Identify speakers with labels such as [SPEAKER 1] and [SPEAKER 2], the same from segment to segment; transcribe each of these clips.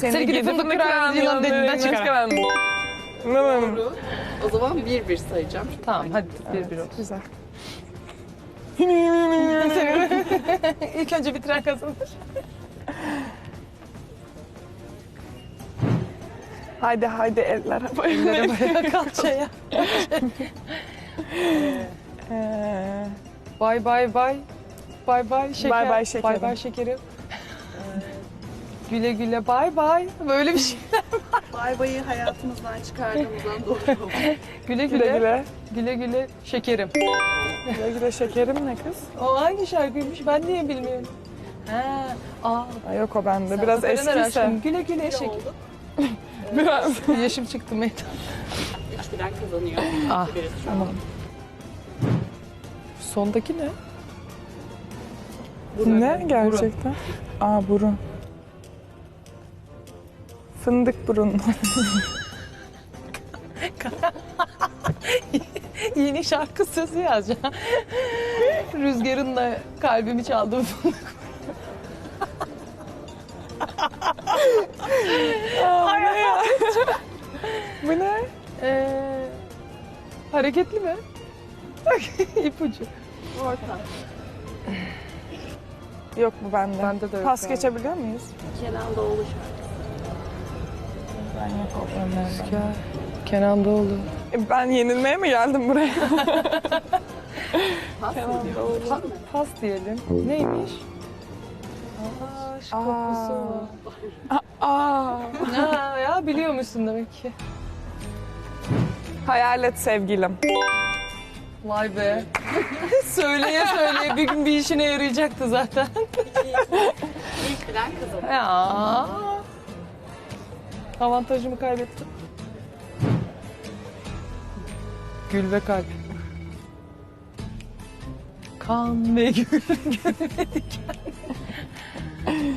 [SPEAKER 1] Seni gidip fındık kıran yılan dilinden çıkaran.
[SPEAKER 2] Doğru. O zaman bir bir sayacağım.
[SPEAKER 1] Tamam hadi bir bir olsun.
[SPEAKER 3] Güzel.
[SPEAKER 1] İlk önce bitiren kazanır.
[SPEAKER 3] Haydi haydi eller havaya.
[SPEAKER 1] Kalçaya.
[SPEAKER 3] Ee,
[SPEAKER 1] Bay bay bay. Bay bay şeker.
[SPEAKER 3] Bay bay şekerim.
[SPEAKER 1] Bay bay şekerim. Güle güle bay bay. Böyle bir şey.
[SPEAKER 2] Bay bayı hayatımızdan çıkardığımızdan dolayı.
[SPEAKER 1] Güle
[SPEAKER 3] güle
[SPEAKER 1] güle.
[SPEAKER 3] güle.
[SPEAKER 1] Güle güle şekerim.
[SPEAKER 3] Güle güle şekerim ne kız?
[SPEAKER 1] O hangi şarkıymış ben niye bilmiyorum. Ha, aa.
[SPEAKER 3] Ay yok o bende. Biraz
[SPEAKER 1] Serenay
[SPEAKER 3] eskiyse.
[SPEAKER 1] Güle güle şeker.
[SPEAKER 2] oldu.
[SPEAKER 3] Biraz.
[SPEAKER 1] Yaşım çıktı meydan.
[SPEAKER 2] Üç bilen kazanıyor.
[SPEAKER 1] Ah. Tamam. Sondaki ne?
[SPEAKER 3] Ne gerçekten? Aa burun. Fındık burun.
[SPEAKER 1] Yeni şarkı sözü yazacağım. Rüzgarınla kalbimi çaldım.
[SPEAKER 3] Aa, bu ne ya? bu ne?
[SPEAKER 1] Ee, hareketli mi? İpucu.
[SPEAKER 2] Orta.
[SPEAKER 3] Yok bu bende.
[SPEAKER 1] Bende de yok
[SPEAKER 3] Pas
[SPEAKER 1] galiba.
[SPEAKER 3] geçebilir miyiz?
[SPEAKER 2] Kenan Doğulu şarkısı.
[SPEAKER 1] Rüzgar. Kenan Doğulu.
[SPEAKER 3] Ben yenilmeye mi geldim buraya?
[SPEAKER 2] Pas mı
[SPEAKER 3] Kenan
[SPEAKER 2] diyor?
[SPEAKER 3] Doğulu.
[SPEAKER 1] Pa- pas diyelim. Neymiş? Aşk
[SPEAKER 3] Aa.
[SPEAKER 1] kokusu.
[SPEAKER 3] Aa.
[SPEAKER 1] Ha, ya biliyormuşsun demek ki.
[SPEAKER 3] Hayalet sevgilim.
[SPEAKER 1] Vay be. söyleye söyleye bir gün bir işine yarayacaktı zaten.
[SPEAKER 2] İlk bilen kazanıyor.
[SPEAKER 1] Ya. Avantajımı kaybettim. Gül ve kalp. Kan ve gül gülmedik.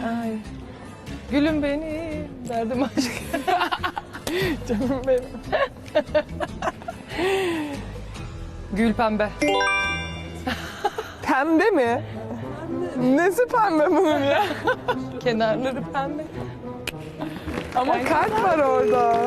[SPEAKER 1] Ay. Gülüm benim, derdim aşk.
[SPEAKER 3] Canım benim.
[SPEAKER 1] Gül pembe.
[SPEAKER 3] Pembe mi? Nesi pembe bunun ya?
[SPEAKER 1] Kenarları pembe.
[SPEAKER 3] Ama kalp var orada.